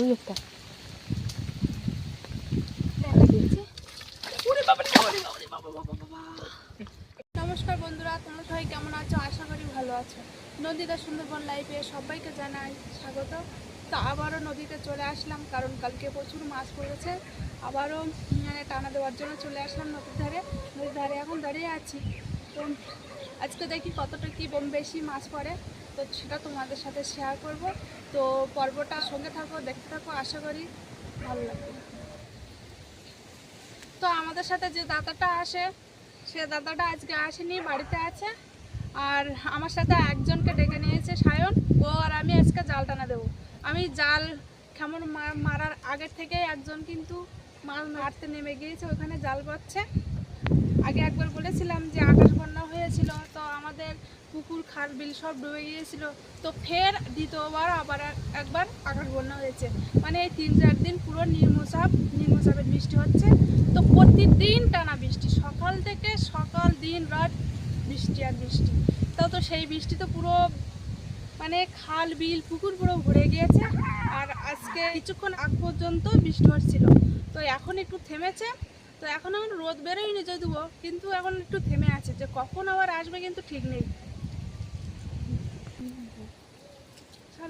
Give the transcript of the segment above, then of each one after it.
বড় একটা। নমস্কার বন্ধুরা তোমরা সবাই কেমন আছো? আশা করি ভালো আছো। নদীতে সুন্দরবন লাইফে সবাইকে জানাই স্বাগত। তো আবারও নদীতে চলে আসলাম কারণ কালকে প্রচুর মাছ পড়েছে। আবারও মানে টানা দেওয়ার জন্য চলে আসলাম নদীর ধারে। নদীর ধারে এখন দাঁড়িয়ে আছি। তো আজকে দেখি কতটা কি বেশি মাছ পড়ে, তো সেটা তোমাদের সাথে শেয়ার করব। তো পর্বটা সঙ্গে থাকো, দেখতে থাকো, আশা করি ভালো লাগবে। তো আমাদের সাথে যে দাদাটা আসে, সে দাদাটা আজকে আসেনি, বাড়িতে আছে। আর আমার সাথে একজনকে ডেকে নিয়েছে সায়ন, ও আর আমি আজকে জাল টানা দেবো। আমি জাল কেমন মা- মারার আগের থেকে একজন কিন্তু মাছ মারতে নেমে গিয়েছে, ওখানে জাল পাচ্ছে। আগে একবার বলেছিলাম যে আকাশ বন্যা হয়েছিল, তো আমাদের পুকুর, খাল, বিল সব ডুবে গিয়েছিল। তো ফের দ্বিতীয়বার আবার একবার আকাশ বন্যা হয়েছে। মানে এই তিন, চার দিন পুরো নির্মচাপ নির্মচাপের বৃষ্টি হচ্ছে। তো প্রতিদিন টানা বৃষ্টি, সকাল থেকে সকাল, দিন, রাত বৃষ্টি আর বৃষ্টি। তাও তো সেই বৃষ্টি তো পুরো মানে খাল, বিল, পুকুর পুরো ভরে গিয়েছে। আর আজকে কিছুক্ষণ আগ পর্যন্ত বৃষ্টি হচ্ছিল। তো এখন একটু থেমেছে। তো এখন এখন রোদ বেরোয়নি যদিও, কিন্তু এখন একটু থেমে আছে যে কখন আবার আসবে কিন্তু ঠিক নেই।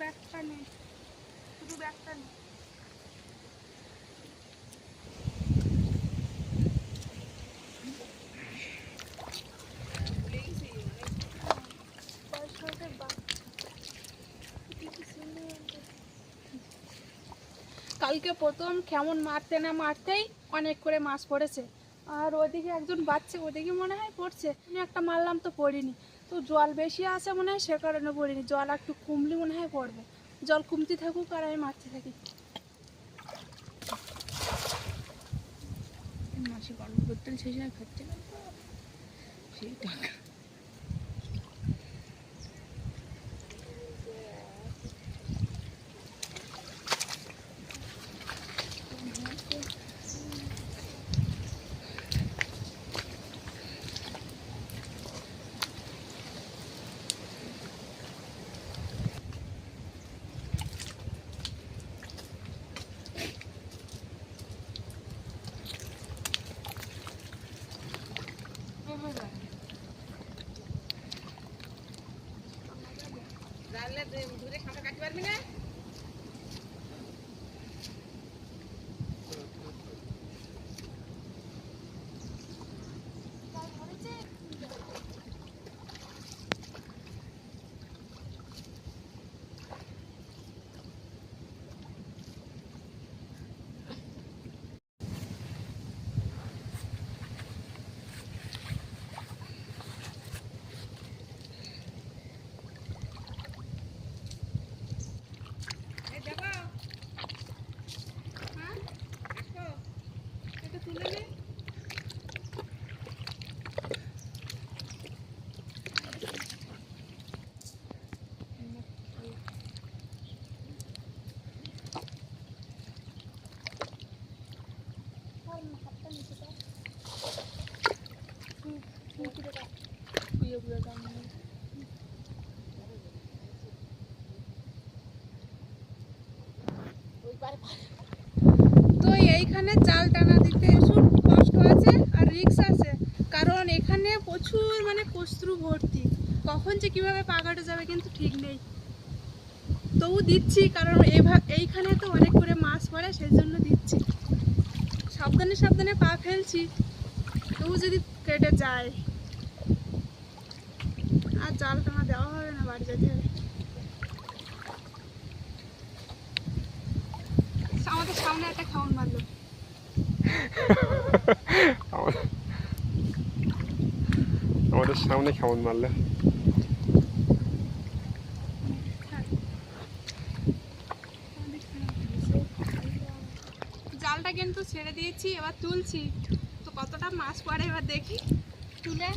ব্যাগটা নেই শুধু নেই কালকে প্রথম কেমন মারতে না মারতেই অনেক করে মাছ পড়েছে। আর ওদিকে একজন বাচ্চা ওদিকে মনে হয় পড়ছে। আমি একটা মারলাম তো পড়িনি। তো জল বেশি আছে মনে হয়, সে কারণে পড়িনি। জল একটু কমলে মনে হয় পড়বে। জল কমতে থাকুক আর আমি মারতে থাকি। মাসে গল্প করতে সেই সময় খাচ্ছে সেই টাকা। হ্যাঁ এইখানে জাল টানা দিতে প্রচুর কষ্ট আছে আর রিক্স আছে। কারণ এখানে প্রচুর মানে কস্ত্রু ভর্তি। কখন যে কীভাবে পা কাটে যাবে কিন্তু ঠিক নেই। তবু দিচ্ছি, কারণ এইখানে তো অনেক করে মাছ পড়ে সেই জন্য দিচ্ছি। সাবধানে সাবধানে পা ফেলছি। তবু যদি কেটে যায়। আর জাল টানা দেওয়া হবে না বাড়ি যেতে হবে। আমাদের সামনে একটা খাওয়ান মারলো আমাদের- সামনে কেমন মারলে? জালটা কিন্তু ছেড়ে দিয়েছি, এবার তুলছি। তো কতটা মাছ পড়ে এবার দেখি। তুলে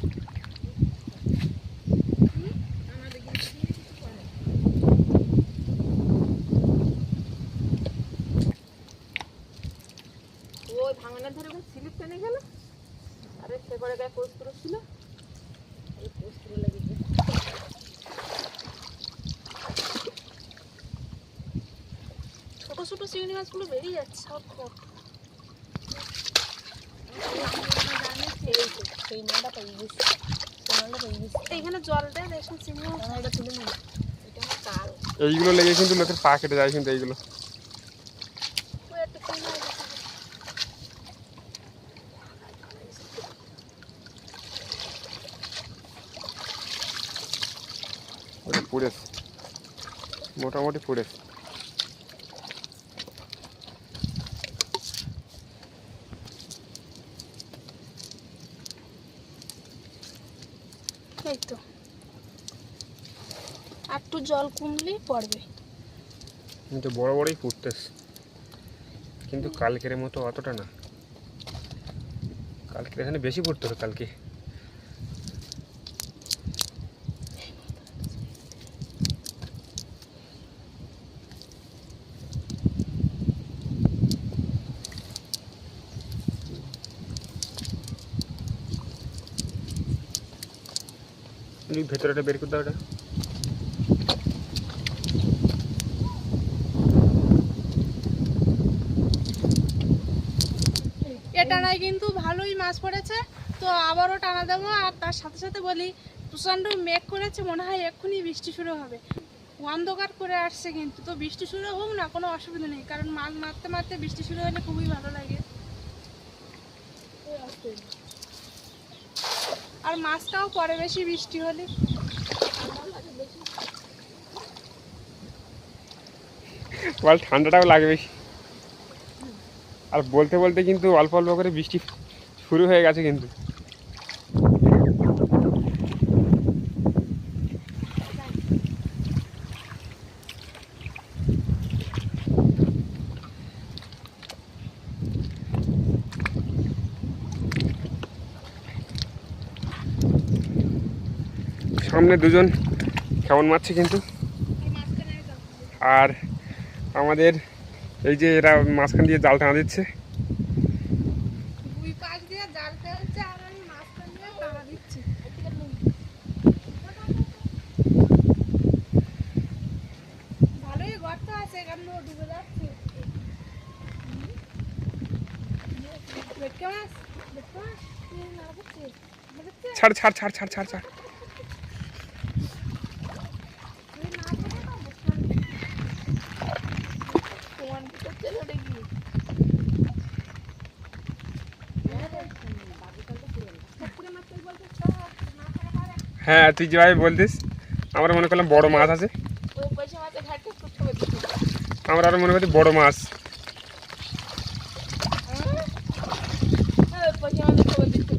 ওই ভাঙানোর ধারে ওখানে স্লিপ টেনে গেল আরে সে করে গায়ে কস্তুর ছিল এই কস্তুর লেগেছে ছোট চিংড়ি মাছগুলো বেরিয়ে যাচ্ছে সব এইখানে দেখুন চিংড়ি মাছ এটা তুলে নিই কাল। এইগুলো লেগে কিন্তু লোকের পা কেটে যায় কিন্তু এইগুলো। মোটামুটি পুড়েছে। এই তো। আর একটু জল কমলেই পড়বে। কিন্তু বড় বড়ই পড়তেস কিন্তু কালকের মতো অতটা না। কালকের এখানে বেশি পড়তে হবে কালকে। তুমি ভেতরেটা বের করে দাও এটা। টানায় কিন্তু ভালোই মাছ পড়েছে, তো আবারও টানা দেবো, আর তার সাথে সাথে বলি, প্রচণ্ড মেঘ করেছে, মনে হয় এক্ষুনি বৃষ্টি শুরু হবে। অন্ধকার করে আসছে কিন্তু, তো বৃষ্টি শুরু হোক না, কোনো অসুবিধা নেই, কারণ মাছ মারতে মারতে বৃষ্টি শুরু হলে খুবই ভালো লাগে। আর মাছটাও পরে বেশি বৃষ্টি হলে। বল, ঠান্ডাটাও লাগে বেশি। আর বলতে বলতে কিন্তু অল্প অল্প করে বৃষ্টি শুরু হয়ে গেছে কিন্তু। সামনে দুজন কেমন মারছে কিন্তু। আর আমাদের এই যে এরা মাঝখান দিয়ে জাল টানা দিচ্ছে। দুই পাশ দিয়ে জাল ফেলছে আর আমি মাছটা নিয়ে টানা দিচ্ছি ভালোই গর্ত আছে এখানে ডুবে যাচ্ছে ভেটকি মাছ ভেটকি মাছ এই না হচ্ছে হচ্ছে ছাড় ছাড় ছাড় ছাড় ছাড় ছাড় এই না হচ্ছে না বুঝতে তোমার ভিতর চলে দেখি পুকুরে মাছ তুই বলতে সব না খারাপ হবে হ্যাঁ তুই যেভাবে বলতিস আমরা মনে করলাম বড় মাছ আছে। আমরা আরও মনে করি বড় মাছ হ্যাঁ পয়সা মাছের খবর দিচ্ছে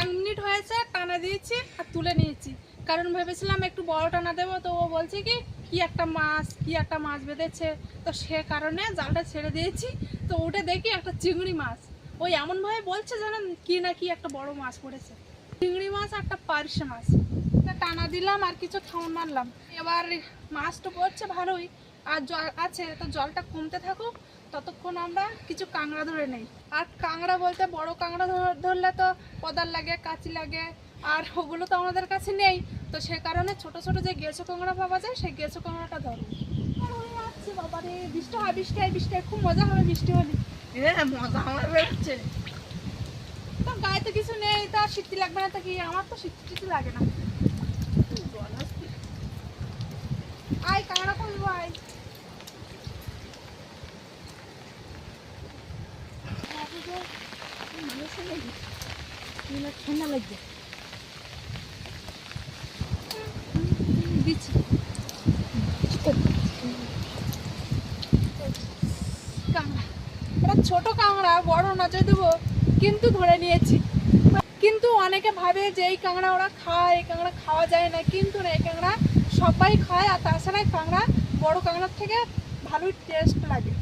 এক মিনিট হয়েছে টানা দিয়েছি আর তুলে নিয়েছি। কারণ ভেবেছিলাম একটু বড় টানা দেবো, তো ও বলছে কি কি একটা মাছ, কি একটা মাছ বেঁধেছে। তো সে কারণে জালটা ছেড়ে দিয়েছি। তো উঠে দেখি একটা চিংড়ি মাছ। ওই এমনভাবে বলছে জানেন কি না কি একটা বড় মাছ পড়েছে। চিংড়ি মাছ একটা পার্শে মাছ। টানা দিলাম আর কিছু খাওয়ান মারলাম। এবার মাছটা পড়ছে ভালোই। আর জল আছে, তো জলটা কমতে থাকুক, ততক্ষণ আমরা কিছু কাঁকড়া ধরে নেই। আর কাঁকড়া বলতে বড় ধর- ধরলে তো কোদাল লাগে, কাঁচি লাগে। আর ওগুলো তো আমাদের কাছে নেই। তো সে কারণে ছোট ছোট যে গেছো কাঁকড়া পাওয়া যায় সেই গেছো কাঁকড়াটা ধরো। বাবা রে বৃষ্টি হয় বৃষ্টি হয় বৃষ্টি হয় খুব মজা হবে বৃষ্টি হলে। হ্যাঁ মজা আমার বেরোচ্ছে তো গায়ে তো কিছু নেই তো লাগবে না তো কি? আমার তো শীত লাগে না। আয় কাঁকড়া করব আয়। ঠান্ডা লাগছে দিচ্ছি কাঁকড়া এটা ছোট কাঁকড়া, বড় নজর দেবো, কিন্তু ধরে নিয়েছি। কিন্তু অনেকে ভাবে যে এই কাঁকড়া ওরা খায়, এই কাঁকড়া খাওয়া যায় না। কিন্তু না, এই কাঁকড়া সবাই খায়, আর তাছাড়া কাঁকড়া বড় কাঁকড়ার থেকে ভালোই টেস্ট লাগে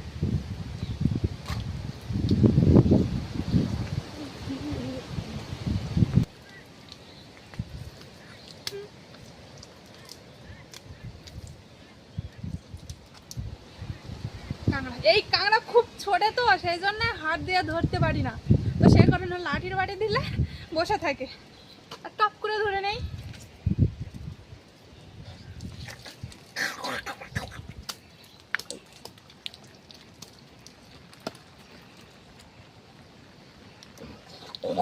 কাঁকড়া এই কাঁকড়া খুব ছোট তো সেই জন্য হাত দিয়ে ধরতে পারি না। তো সেই কারণে লাঠির বাড়ি দিলে বসে থাকে। আর টপ করে ধরে নেই।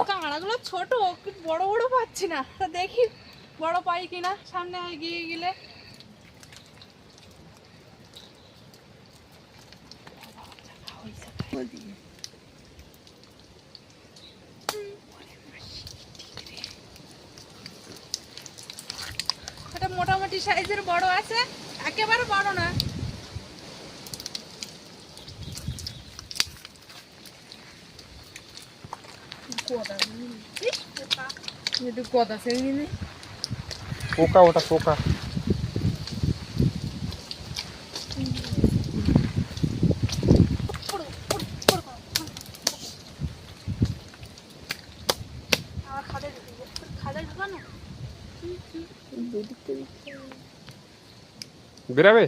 কাঁকড়াগুলো ছোট, বড় বড় পাচ্ছি না। দেখি বড় পাই কিনা, সামনে এগিয়ে গেলে। পোকা ওটা পোকা আমার খাদে ঢুকে খাদে ঢুকানো বেরাবে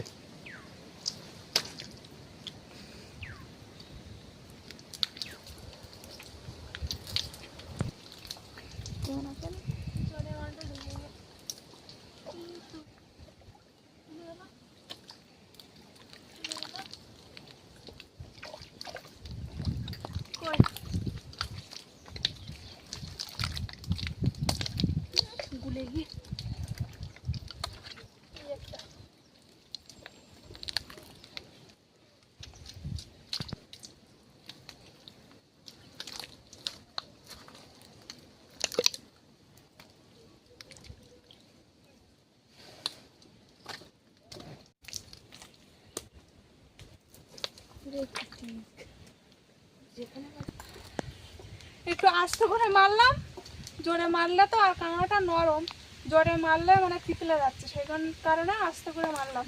একটু আস্তে করে মারলাম। জোরে মারলে তো আর কাঁকড়াটা নরম। জোরে মারলে মানে পিতলে যাচ্ছে, সেই কারণে আস্তে করে মারলাম।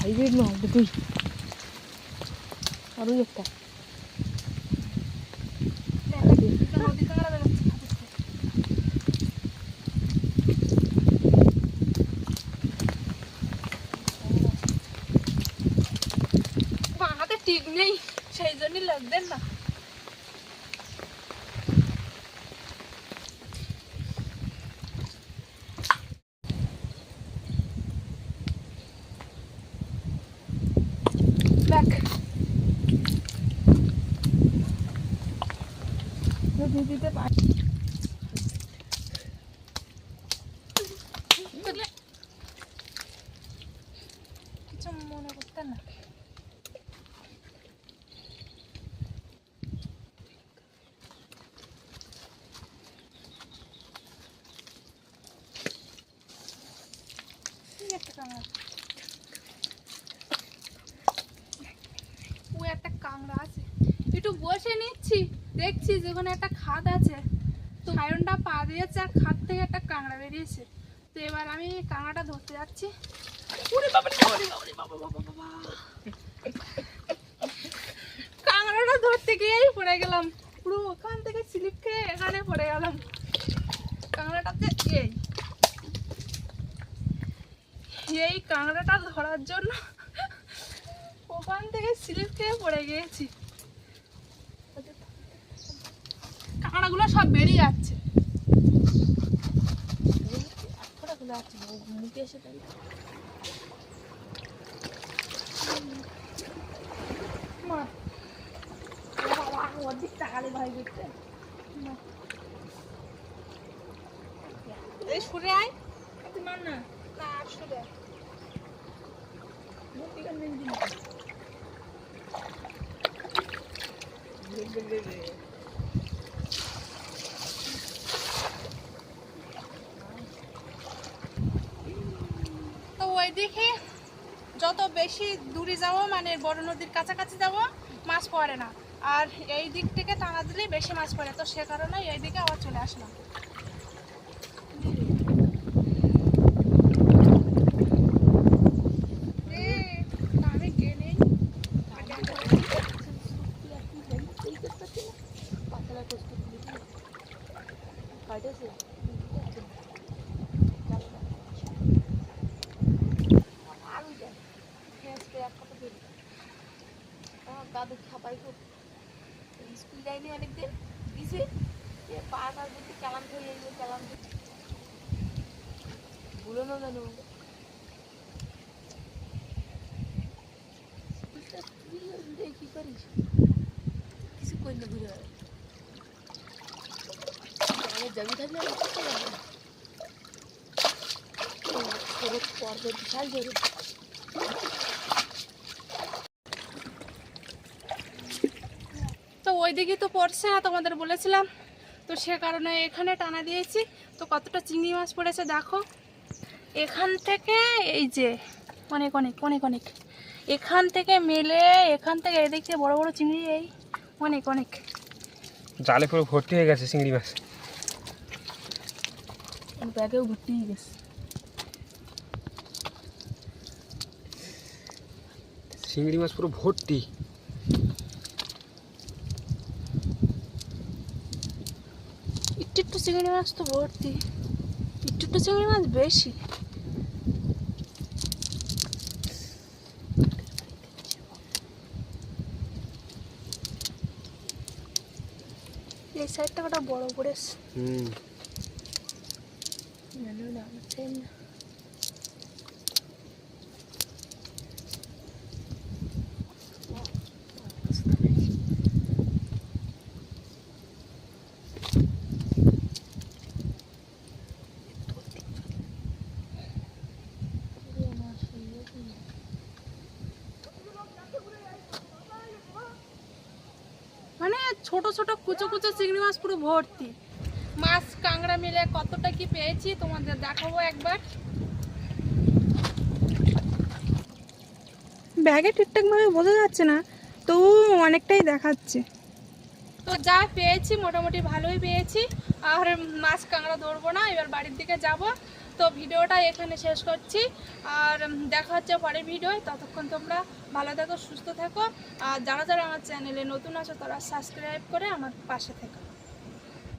হাইব্রিড না দুটোই একটা নদী কাঁকড়া বেরোচ্ছে বাঁহাতে ঠিক নেই সেই জন্যই লাগবেন না দেখ যদি দিতে পারি কিছু মনে করতে না এই একটা কাঁকড়া। ও একটা কাঁকড়া আছে একটু বসে নিচ্ছি দেখছি যেখানে একটা খাদ আছে তো দিয়েছে আর খাদ থেকে একটা কাঁকড়া বেরিয়েছে। তো এবার আমি কাঁকড়াটা ধরতে যাচ্ছি। কাঁকড়াটা ধরতে গিয়েই পড়ে গেলাম। পুরো ওখান থেকে স্লিপ খেয়ে এখানে পড়ে গেলাম। কাঁকড়াটাতে এই। এই কাঁকড়াটা ধরার জন্য ওখান থেকে স্লিপ খেয়ে পড়ে গিয়েছি। কাঁকড়াগুলো সব বেরিয়ে যাচ্ছে। আছে মুখে এসে তাই মা বাবা অর্ধেক টাকালে ভাই দেখতে এই সরে আয় তুই মান না না আর সরে আয় মুখ এখান থেকে দিন ওইদিকে যত বেশি দূরে যাব মানে বড় নদীর কাছাকাছি যাব, মাছ পড়ে না। আর এই দিক থেকে টানা দিলে বেশি মাছ পড়ে। তো সে কারণে এই দিকে আবার চলে আসলাম এ, আমি কে নেই পাতলা কষ্ট কাটেছে আরও যায় ফেসকে এক কথা বলি আমার দাদু খাপাই খুব স্কুল যায়নি অনেকদিন দিছে যাইবে চালান ভুলো না জানো তুই কি করিস? কিছু করি না ঘুরে জমি থাকলে বিশাল জরুরি তো ওইদিকে তো পড়ছে না তোমাদের বলেছিলাম। তো সে কারণে এখানে টানা দিয়েছি। তো কতটা চিংড়ি মাছ পড়েছে দেখো। এখান থেকে এই যে অনেক অনেক অনেক অনেক। এখান থেকে মেলে এখান থেকে এদিক বড় বড় চিংড়ি এই অনেক অনেক। জালে পুরো ভর্তি হয়ে গেছে চিংড়ি মাছ। ব্যাগেও ভর্তি হয়ে গেছে। চিংড়ি মাছ পুরো ভর্তি একটু একটু চিংড়ি মাছ তো ভর্তি। একটু চিংড়ি মাছ বেশি। এই সাইডটা কটা বড় করে হুম। জানো না। মানে ছোট ছোট কুচো কুচো চিংড়ি মাছ পুরো ভর্তি। মাছ কাঁকড়া মিলে কতটা কি পেয়েছি তোমাদের দেখাবো একবার। ব্যাগে ঠিকঠাকভাবে বোঝা যাচ্ছে না তবু অনেকটাই দেখাচ্ছে। তো যা পেয়েছি মোটামুটি ভালোই পেয়েছি। আর মাছ কাঁকড়া ধরবো না এবার বাড়ির দিকে যাব। তো ভিডিওটা এখানে শেষ করছি। আর দেখা হচ্ছে পরের ভিডিও ততক্ষণ তোমরা ভালো থাকো, সুস্থ থাকো। আর যারা যারা আমার চ্যানেলে নতুন আছো, তারা সাবস্ক্রাইব করে আমার পাশে থেকো।